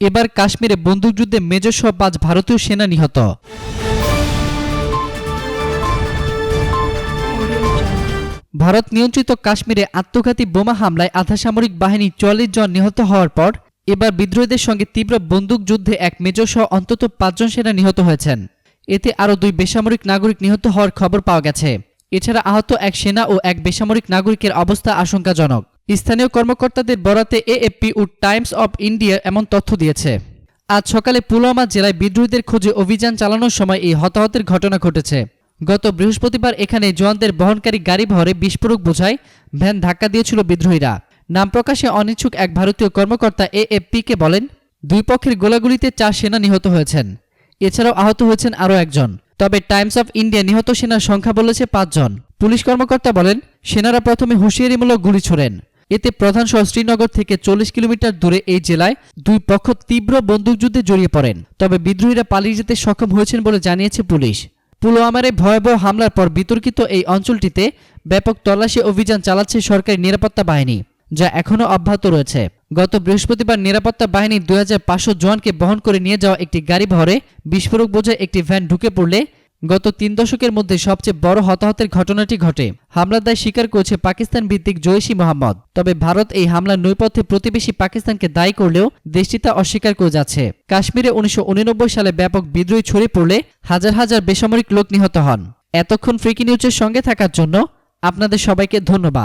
এবার কাশ্মীরে বন্দুকযুদ্ধে মেজর সহ পাঁচ ভারতীয় সেনা নিহত। ভারত নিয়ন্ত্রিত কাশ্মীরে আত্মঘাতী বোমা হামলায় আধাসামরিক বাহিনী চল্লিশ জন নিহত হওয়ার পর এবার বিদ্রোহীদের সঙ্গে তীব্র বন্দুক যুদ্ধে এক মেজর সহ অন্তত পাঁচজন সেনা নিহত হয়েছেন। এতে আরও দুই বেসামরিক নাগরিক নিহত হওয়ার খবর পাওয়া গেছে। এছাড়া আহত এক সেনা ও এক বেসামরিক নাগরিকের অবস্থা আশঙ্কাজনক। স্থানীয় কর্মকর্তাদের বরাতে এএফপি ও টাইমস অব ইন্ডিয়া এমন তথ্য দিয়েছে। আজ সকালে পুলওয়ামা জেলায় বিদ্রোহীদের খোঁজে অভিযান চালানোর সময় এই হতাহতের ঘটনা ঘটেছে। গত বৃহস্পতিবার এখানে জওয়ানদের বহনকারী গাড়ি ভরে বিস্ফোরক বোঝায়, ভ্যান ধাক্কা দিয়েছিল বিদ্রোহীরা। নাম প্রকাশে অনিচ্ছুক এক ভারতীয় কর্মকর্তা এএফপিকে বলেন, দুই পক্ষের গোলাগুলিতে চার সেনা নিহত হয়েছেন। এছাড়াও আহত হয়েছেন আরও একজন। তবে টাইমস অফ ইন্ডিয়া নিহত সেনার সংখ্যা বলেছে পাঁচজন। পুলিশ কর্মকর্তা বলেন, সেনারা প্রথমে হুঁশিয়ারিমূলক গুলি ছোড়েন। এতে প্রধান শহর শ্রীনগর থেকে চল্লিশ কিলোমিটার দূরে এই জেলায় দুই পক্ষ তীব্র বন্দুকযুদ্ধে জড়িয়ে পড়েন। তবে বিদ্রোহীরা পালিয়ে যেতে সক্ষম হয়েছেন বলে জানিয়েছে পুলিশ। পুলওয়ামার ভয়াবহ হামলার পর বিতর্কিত এই অঞ্চলটিতে ব্যাপক তল্লাশি অভিযান চালাচ্ছে সরকারি নিরাপত্তা বাহিনী, যা এখনও অব্যাহত রয়েছে। গত বৃহস্পতিবার নিরাপত্তা বাহিনী দুই হাজার পাঁচশো জওয়ানকে বহন করে নিয়ে যাওয়া একটি গাড়ি ভরে বিস্ফোরক বোঝায় একটি ভ্যান ঢুকে পড়লে গত তিন দশকের মধ্যে সবচেয়ে বড় হতাহতের ঘটনাটি ঘটে। হামলার দায় স্বীকার করেছে পাকিস্তান ভিত্তিক জৈশি মোহাম্মদ। তবে ভারত এই হামলার নৈপথ্যে প্রতিবেশী পাকিস্তানকে দায়ী করলেও দেশটি তা অস্বীকার করে যাচ্ছে। কাশ্মীরে উনিশশো উননব্বই সালে ব্যাপক বিদ্রোহী ছড়িয়ে পড়লে হাজার হাজার বেসামরিক লোক নিহত হন। এতক্ষণ ফ্রিকি নিউজের সঙ্গে থাকার জন্য আপনাদের সবাইকে ধন্যবাদ।